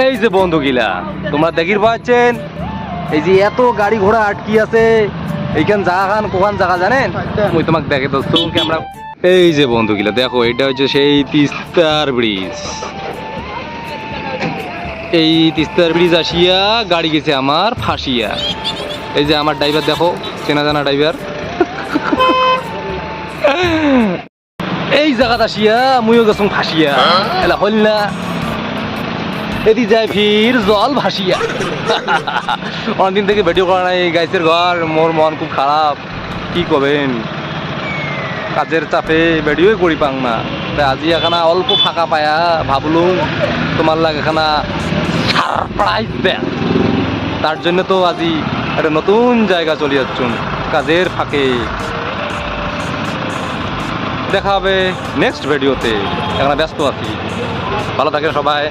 এই যে বন্ধু গিলা তোমরা দেখির পাচ্ছেন? এই যে এত গাড়ি ঘোড়া আটকি আছে, এইখান জায়গা খান কোখান জায়গা জানেন? ওই তোমাকে দেখে দোস্ত আমরা এই যে বন্ধু গিলা দেখো, এটা হচ্ছে সেই তিস্তার ব্রিজ। এই তিস্তার ব্রিজ আসিয়া গাড়ি গেছে আমার ফাঁসিয়া। এই যে আমার ড্রাইভার, দেখো, চেনা জানা ড্রাইভার। এই জায়গাত আসিয়া মুইও গেছুন ফাঁসিয়া। এলা হল না। এদি যায় ফির জল ভাসিয়া। অনেকদিন থেকে ভিডিও করা নাই গাইছের ঘর, মোর মন খুব খারাপ। কি করবেন কাজের চাপে ভিডিওই করি পাং না। তাই আজি এখানা অল্প ফাঁকা পায়া, ভাবলুম তোমার লাগে এখানা সারপ্রাইজ দেন তার জন্য তো আজি একটা নতুন জায়গা চলে যাচ্ছুন কাজের ফাঁকে। দেখা হবে নেক্সট ভিডিওতে এখানে ব্যস্ত আছি। ভালো থাকেন সবাই।